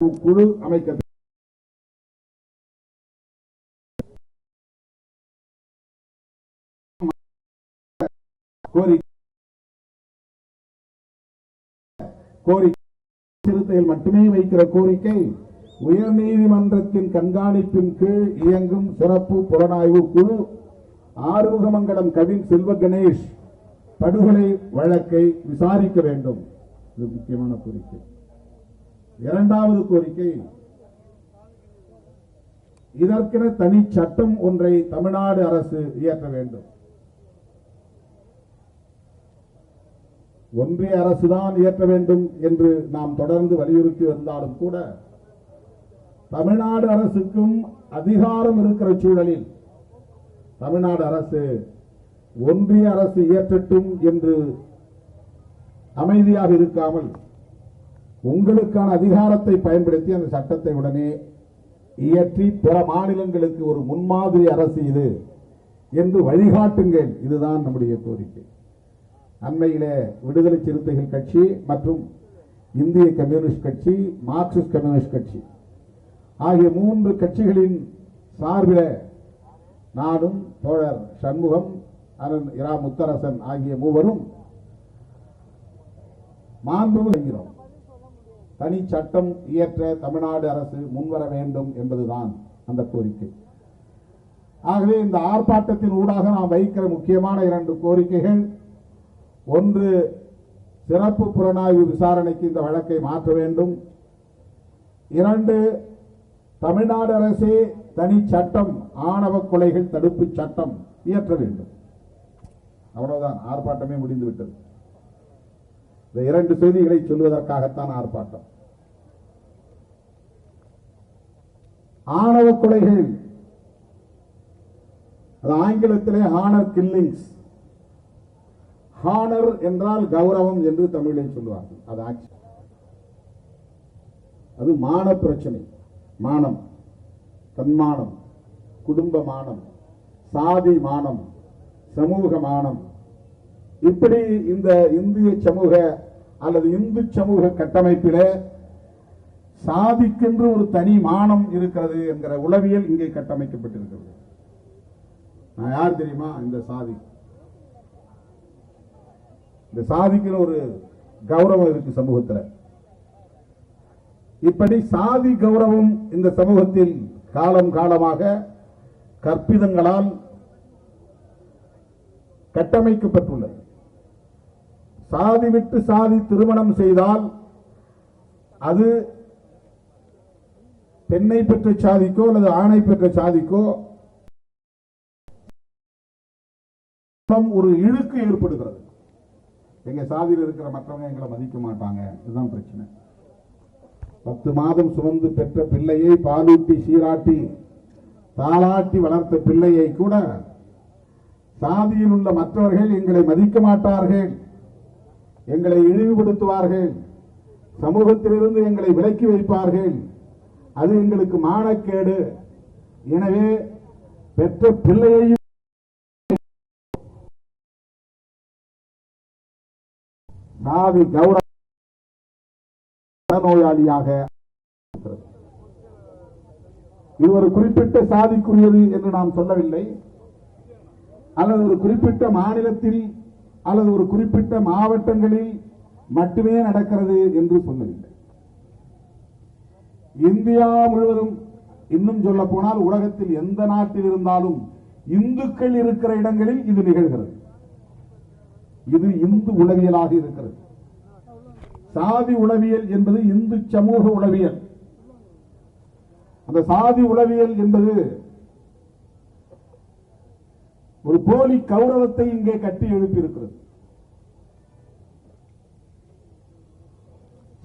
குழு அமைக்க கோரிக்கை சிறுத்தையில் மட்டுமே வைக்கிற கோரிக்கை உயர்நீதிமன்றத்தின் கண்காணிப்பின் கீழ் இயங்கும் சிறப்பு புலனாய்வு குழு ஆறுமுகமங்கலம் கவின் செல்வ கணேஷ் படுகொலை வழக்கை விசாரிக்க வேண்டும். இது முக்கியமான கோரிக்கை. இரண்டாவது கோரிக்கை. இதற்கென தனி சட்டம் ஒன்றை தமிழ்நாடு அரசு இயற்ற வேண்டும். ஒன்றிய அரசுதான் இயற்ற வேண்டும் என்று நாம் தொடர்ந்து வலியுறுத்தி வந்தாலும் கூட தமிழ்நாடு அரசுக்கும் அதிகாரம் இருக்கிற சூழலில் தமிழ்நாடு அரசு ஒன்றிய அரசு இயற்றட்டும் என்று அமைதியாக இருக்காமல் உங்களுக்கான அதிகாரத்தை பயன்படுத்தி அந்த சட்டத்தை உடனே இயற்றி பிற மாநிலங்களுக்கு ஒரு முன்மாதிரி அரசு இது என்று வழிகாட்டுங்கள். இதுதான் நம்முடைய கோரிக்கை. அண்மையிலே விடுதலை சிறுத்தைகள் கட்சி மற்றும் இந்திய கம்யூனிஸ்ட் கட்சி மார்க்சிஸ்ட் கம்யூனிஸ்ட் கட்சி ஆகிய மூன்று கட்சிகளின் சார்பில் நானும் தோழர் சண்முகம் அருண் இரா முத்தரசன் ஆகிய மூவரும் மாண்பு தனி சட்டம் இயற்ற தமிழ்நாடு அரசு முன்வர வேண்டும் என்பதுதான் அந்த கோரிக்கை. ஆகவே இந்த ஆர்ப்பாட்டத்தின் ஊடாக நாம் வைக்கிற முக்கியமான இரண்டு கோரிக்கைகள் ஒன்று சிறப்பு புலனாய்வு விசாரணைக்கு இந்த வழக்கை மாற்ற வேண்டும். இரண்டு தமிழ்நாடு அரசே தனி சட்டம் ஆணவ கொலைகள் தடுப்பு சட்டம் இயற்ற வேண்டும். அவ்வளவுதான். ஆர்ப்பாட்டமே முடிந்துவிட்டது. இந்த இரண்டு செய்திகளை சொல்வதற்காகத்தான் ஆர்ப்பாட்டம். ஆணவ கொலைகள். அது ஆங்கிலத்திலே ஹானர் கில்லிங்ஸ் ஹானர் என்றால் கௌரவம் என்று தமிழில் சொல்லுவார்கள். அது ஆட்சி. அது மான பிரச்சனை. மானம். தன்மானம். குடும்ப மானம். சாதி மானம். சமூக மானம். இப்படி இந்த இந்திய சமூக அல்லது இந்து சமூக கட்டமைப்பிலே சாதிக்கென்று ஒரு தனி மானம் இருக்கிறது என்கிற உளவியல் இங்கே கட்டமைக்கப்பட்டிருக்கிறது. நான் யார் தெரியுமா? இந்த சாதி. இந்த சாதிக்கிற ஒரு கௌரவம் இருக்கு சமூகத்தில். இப்படி சாதி கௌரவம் இந்த சமூகத்தில் காலம் காலமாக கற்பிதங்களால் கட்டமைக்கப்பட்டுள்ளது. சாதி விட்டு சாதி திருமணம் செய்தால் அது பெண்ணை பெற்ற சாதிக்கோ அல்லது ஆணை பெற்ற சாதிக்கோ ஒரு இழுக்கு ஏற்படுகிறது. எங்க சாதியில் இருக்கிற மற்றவங்க எங்களை மதிக்க மாட்டாங்க. இதுதான் பிரச்சனை. பத்து மாதம் சுமந்து பெற்ற பிள்ளையை பாலூட்டி சீராட்டி தாளாட்டி வளர்த்த பிள்ளையை கூட சாதியில் உள்ள மற்றவர்கள் எங்களை மதிக்க மாட்டார்கள். எங்களை இழிவுபடுத்துவார்கள். சமூகத்திலிருந்து எங்களை விலக்கி வைப்பார்கள். அது எங்களுக்கு மானக்கேடு. எனவே பெற்ற பிள்ளையையும் சாதி கௌரவ நோயாளியாக இது ஒரு குறிப்பிட்ட சாதிக்குரியது என்று நாம் சொல்லவில்லை. அல்லது ஒரு குறிப்பிட்ட மாநிலத்தில் அல்லது ஒரு குறிப்பிட்ட மாவட்டங்களில் மட்டுமே நடக்கிறது என்று சொல்லவில்லை. இந்தியா முழுவதும் இன்னும் சொல்ல போனால் உலகத்தில் எந்த நாட்டில் இருந்தாலும் இந்துக்கள் இருக்கிற இடங்களில் இது நிகழ்கிறது. இது இந்து உளவியலாக இருக்கிறது. சாதி உளவியல் என்பது இந்து சமூக உளவியல். அந்த சாதி உளவியல் என்பது ஒரு போலி கௌரவத்தை இங்கே கட்டி எழுப்பியிருக்கிறது.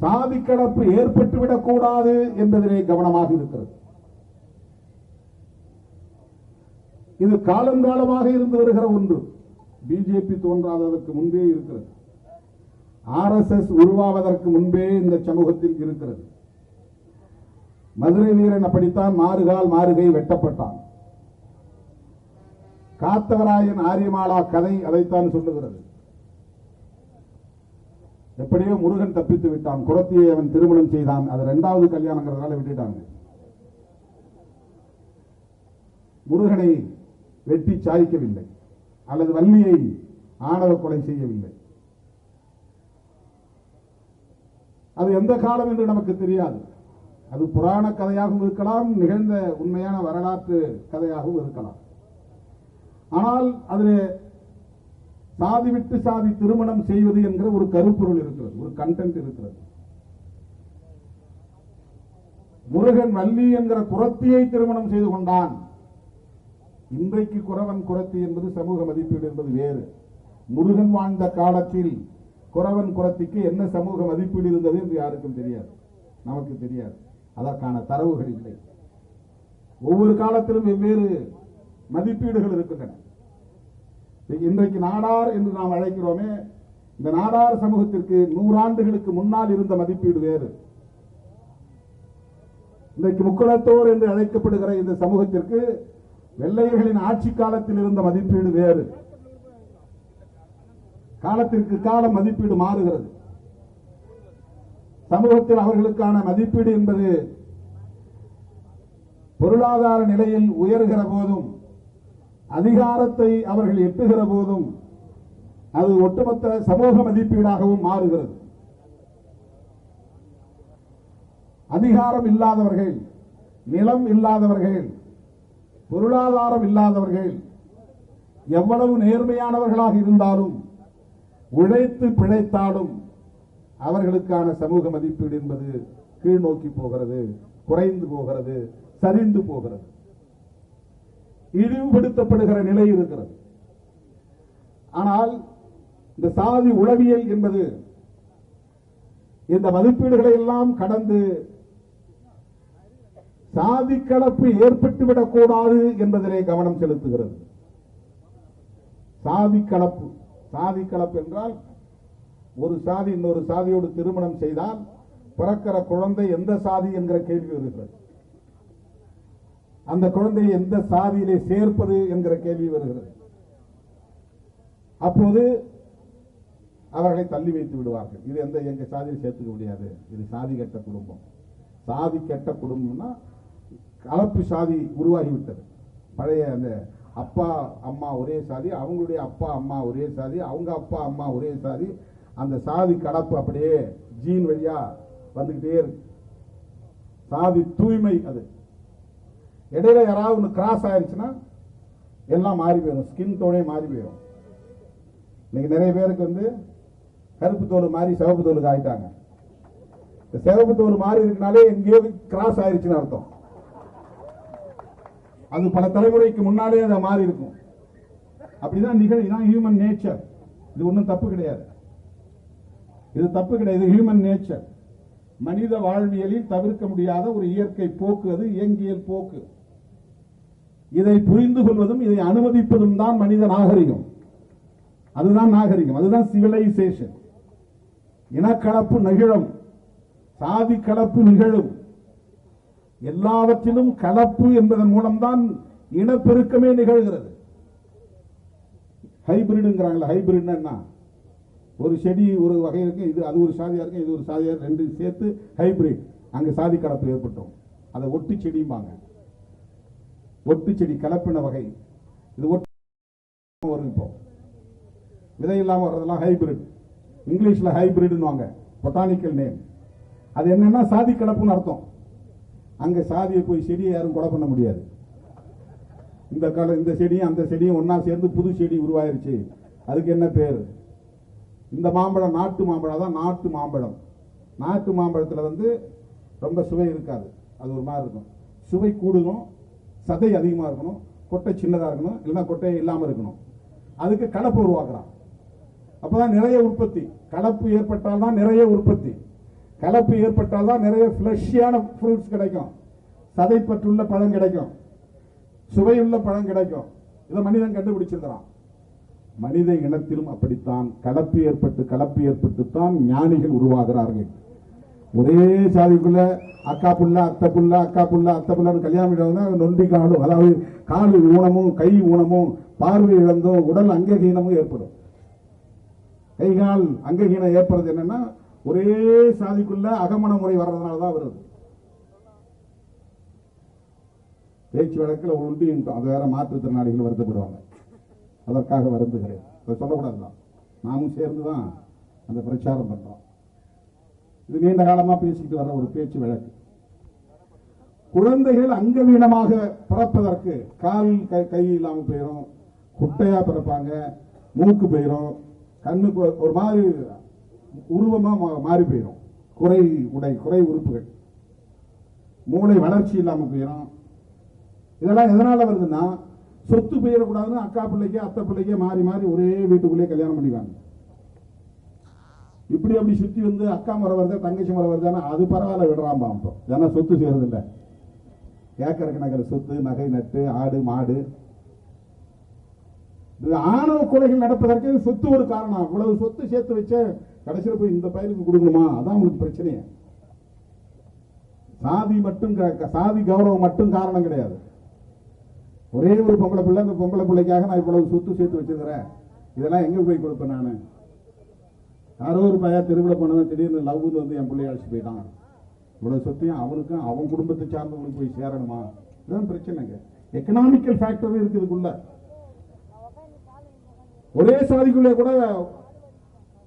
சாதி கடப்பு ஏற்பட்டுவிடக் கூடாது என்பதிலே கவனமாக இருக்கிறது. இது காலங்காலமாக இருந்து வருகிற ஒன்று. பிஜேபி தோன்றாததற்கு முன்பே இருக்கிறது. ஆர்எஸ்எஸ் உருவாவதற்கு முன்பே இந்த சமூகத்தில் இருக்கிறது. மதுரை வீரன் அப்படித்தான் மாறுகால் மாறுகை வெட்டப்பட்டான். காத்தவராயன் ஆரியமாலா கதை அதைத்தான் சொல்லுகிறது. எப்படியோ முருகன் தப்பித்து விட்டான். குரத்தியை அவன் திருமணம் செய்தான். அது இரண்டாவது கல்யாணங்கிறதுனால விட்டுட்டாங்க. முருகனை வெட்டி சாய்க்கவில்லை. அல்லது வள்ளியை ஆணவ கொலை செய்யவில்லை. அது எந்த காலம் என்று நமக்கு தெரியாது. அது புராண கதையாகவும் இருக்கலாம் நிகழ்ந்த உண்மையான வரலாற்று கதையாகவும் இருக்கலாம். ஆனால் அதில் சாதி விட்டு சாதி திருமணம் செய்வது என்கிற ஒரு கருப்பொருள் இருக்கிறது ஒரு கண்டென்ட் இருக்கிறது. முருகன் வள்ளி என்கிற குரத்தியை திருமணம் செய்து கொண்டான். இன்றைக்கு குறவன் குரத்தி என்பது சமூக மதிப்பீடு என்பது வேறு. முருகன் வாழ்ந்த காலத்தில் குறவன் குரத்திக்கு என்ன சமூக மதிப்பீடு இருந்தது என்று யாருக்கும் தெரியாது. நமக்கு தெரியாது. அதற்கான தரவுகள் இல்லை. ஒவ்வொரு காலத்திலும் வெவ்வேறு மதிப்பீடுகள் இருக்கின்றன. இன்றைக்கு நாடார் என்று நாம் அழைக்கிறோமே இந்த நாடார் சமூகத்திற்கு நூறாண்டுகளுக்கு முன்னால் இருந்த மதிப்பீடு வேறு. இன்றைக்கு முக்குளத்தோர் என்று அழைக்கப்படுகிற இந்த சமூகத்திற்கு வெள்ளையர்களின் ஆட்சி காலத்தில் இருந்த மதிப்பீடு வேறு. காலத்திற்கு காலம் மதிப்பீடு மாறுகிறது. சமூகத்தில் அவர்களுக்கான மதிப்பீடு என்பது பொருளாதார நிலையில் உயர்கிற போதும் அதிகாரத்தை அவர்கள் எட்டுகிற போதும் அது ஒட்டுமொத்த சமூக மதிப்பீடாகவும் மாறுகிறது. அதிகாரம் இல்லாதவர்கள் நிலம் இல்லாதவர்கள் பொருளாதாரம் இல்லாதவர்கள் எவ்வளவு நேர்மையானவர்களாக இருந்தாலும் உழைத்து பிழைத்தாலும் அவர்களுக்கான சமூக மதிப்பீடு என்பது கீழ் நோக்கி போகிறது குறைந்து போகிறது சரிந்து போகிறது. இழிவுபடுத்தப்படுகிற நிலை இருக்கிறது. ஆனால் இந்த சாதி உளவியல் என்பது இந்த மதிப்பீடுகளை எல்லாம் கடந்து சாதி கலப்பு ஏற்பட்டுவிடக் கூடாது என்பதிலே கவனம் செலுத்துகிறது. சாதி கலப்பு சாதி கலப்பு என்றால் ஒரு சாதி இன்னொரு சாதியோடு திருமணம் செய்தால் பிறக்கிற குழந்தை எந்த சாதி என்கிற கேள்வி வருகிறது. அந்த குழந்தையை எந்த சாதியிலே சேர்ப்பது என்கிற கேள்வி வருகிறது. அப்போது அவர்களை தள்ளி வைத்து விடுவார்கள். இது எந்த எங்க சாதியில் சேர்த்துக்க முடியாது. இது சாதி கெட்ட குடும்பம். சாதி கெட்ட குடும்பம்னா கலப்பு சாதி உருவாகிவிட்டது. பழைய அந்த அப்பா அம்மா ஒரே சாதி அவங்களுடைய அப்பா அம்மா ஒரே சாதி அவங்க அப்பா அம்மா ஒரே சாதி அந்த சாதி கலப்பு அப்படியே ஜீன் வழியா வந்துகிட்டே இருக்கு. சாதி தூய்மை அது. இடையில யாராவது ஒன்று கிராஸ் ஆயிருச்சுன்னா எல்லாம் மாறி போயிடும். ஸ்கின் டோனே மாறி போயிடும். இன்னைக்கு நிறைய பேருக்கு வந்து கருப்பு தோல் மாறி சிவப்பு தோலுக்கு ஆயிட்டாங்க. இந்த சிவப்பு தோல் மாறி இருக்கனாலே எங்கேயோ கிராஸ் ஆயிடுச்சுன்னு அர்த்தம். அது பல தலைமுறைக்கு முன்னாலே அதை மாறி இருக்கும். அப்படிதான் நிகழ் இதான் ஹியூமன் நேச்சர் இது ஒன்றும் தப்பு கிடையாது. இது தப்பு கிடையாது. ஹியூமன் நேச்சர் மனித வாழ்வியலில் தவிர்க்க முடியாத ஒரு இயற்கை போக்கு அது இயங்கியல் போக்கு. இதை புரிந்து கொள்வதும் இதை அனுமதிப்பதும் தான் மனித நாகரிகம். அதுதான் நாகரிகம். அதுதான் சிவிலைசேஷன் இனக்கலப்பு நிகழும். சாதி கலப்பு நிகழும். எல்லாவற்றிலும் கலப்பு என்பதன் மூலம்தான் இனப்பெருக்கமே நிகழ்கிறது. ஹைபிரிடுங்கிறாங்களா ஹைபிரிட்னா என்ன ஒரு செடி ஒரு வகை இருக்கு இது அது ஒரு சாதியா இருக்கு இது ஒரு சாதியா ரெண்டு சேர்த்து ஹைபிரிட் அங்கே சாதி கலப்பு ஏற்பட்டோம். அதை ஒட்டு செடிம்பாங்க ஒட்டு செடி கலப்பின வகை. இது ஒட்டு வரும் இப்போ. விதை இல்லாம வர்றதெல்லாம் ஹைபிரிட் இங்கிலீஷ்ல ஹைபிரிட்னுவாங்க பொட்டானிக்கல் நேம் அது என்னன்னா சாதி கலப்புன்னு அர்த்தம். அங்க சாதியை போய் செடியை யாரும் கொலை பண்ண முடியாது. இந்த கால இந்த செடியும் அந்த செடியும் ஒன்றா சேர்ந்து புது செடி உருவாயிருச்சு. அதுக்கு என்ன பேர்? இந்த மாம்பழம் நாட்டு மாம்பழம். தான் நாட்டு மாம்பழம். நாட்டு மாம்பழத்தில் வந்து ரொம்ப சுவை இருக்காது. அது ஒரு மாதிரி இருக்கும். சுவை கூடுதும் சதை அதிகமாக இருக்கணும் கொட்டை சின்னதாக இருக்கணும் இல்லைன்னா கொட்டை இல்லாமல் இருக்கணும். அதுக்கு கலப்பு உருவாக்குறான். அப்பதான் நிறைய உற்பத்தி. கலப்பு ஏற்பட்டால் தான் நிறைய உற்பத்தி. கலப்பு ஏற்பட்டால் தான் நிறைய ஃப்ளஷியான ஃப்ரூட்ஸ் கிடைக்கும். சதைப்பற்றுள்ள பழம் கிடைக்கும். சுவையுள்ள பழம் கிடைக்கும். இதை மனிதன் கண்டுபிடிச்சிருக்கிறான். மனித இனத்திலும் அப்படித்தான். கலப்பு ஏற்பட்டு கலப்பு ஏற்பட்டு தான் ஞானிகள் உருவாகிறார்கள். ஒரே சாதிக்குள்ள அக்கா புள்ள அத்தை புள்ள அக்கா புள்ள அத்தை புள்ளன்னு கல்யாணம் பண்ணவங்க நொண்டி காலும் அதாவது கால் ஊனமும் கை ஊனமும் பார்வை இழந்தும் உடல் அங்ககீனமும் ஏற்படும். கை கால் அங்ககீனம் ஏற்படுறது என்னன்னா ஒரே சாதிக்குள்ள அகமண முறை வர்றதுனால தான் வருது. பேச்சு வழக்கில் உண்டு அது வேற மாற்றுத்திறனாளிகள் வருத்தப்படுவாங்க. அதற்காக வருந்துகிறேன். சொல்லக்கூடாது தான் நாமும் சேர்ந்து தான் அந்த பிரச்சாரம் பண்ணுறோம் இது நீண்ட காலமா பேசிக்கிட்டு வர்ற ஒரு பேச்சு வழக்கு. குழந்தைகள் அங்கவீனமாக பிறப்பதற்கு கால் கை கை இல்லாம போயிடும் குட்டையா பிறப்பாங்க மூக்கு போயிடும் கண்ணுக்கு ஒரு- மாதிரி உருவமா மா- மாறி போயிடும் குறை உடை குறை உறுப்புகள். மூளை வளர்ச்சி இல்லாம போயிடும் இதெல்லாம் எதனால வருதுன்னா சொத்து போயிடக்கூடாதுன்னு அக்கா பிள்ளைக்கு அத்தை பிள்ளைக்கு மாறி மாறி ஒரே வீட்டுக்குள்ளேயே கல்யாணம் பண்ணிக்குவாங்க இப்படி அப்படி சுத்தி வந்து அக்கா முறை வருது தங்கச்சி முறை வருதுன்னா அது பரவாயில்ல விடுறான் இப்போ ஏன்னா சொத்து செய்யறது இல்ல ஏக்கருக்கு நகர சொத்து நகை நட்டு ஆடு மாடு. இது ஆணவ கொலைகள் நடப்பதற்கு சொத்து ஒரு காரணம். இவ்வளவு சொத்து சேர்த்து வச்ச கடைசியில் போய் இந்த பயிருக்கு கொடுக்கணுமா? அதான் உங்களுக்கு பிரச்சனையே. சாதி மட்டும் க- சாதி கௌரவம் மட்டும் காரணம் கிடையாது. ஒரே ஒரு பொம்பளை பிள்ளை அந்த பொம்பளை பிள்ளைக்காக நான் இவ்வளவு சொத்து சேர்த்து வச்சிருக்கிறேன். இதெல்லாம் எங்க போய் கொடுப்பேன் நானு? யாரோ ஒரு பையன் திருவிழா போனவன் திடீர்னு லவ்னு வந்து என் பிள்ளைய அழைச்சிட்டு போயிட்டான். இவ்வளவு சொத்தையும் அவனுக்கும் அவன் குடும்பத்தை சார்ந்தவங்களுக்கு போய் சேரணுமா? இதுதான் பிரச்சனைங்க. எக்கனாமிக்கல் ஃபேக்டர் இருக்குதுக்குள்ள ஒரே சாதிக்குள்ளே கூட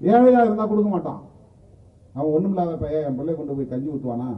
ஏழையா இருந்தா கொடுக்க மாட்டான். அவன் ஒண்ணும் இல்லாத பையன் என் பிள்ளை கொண்டு போய் கஞ்சி ஊத்துவானா?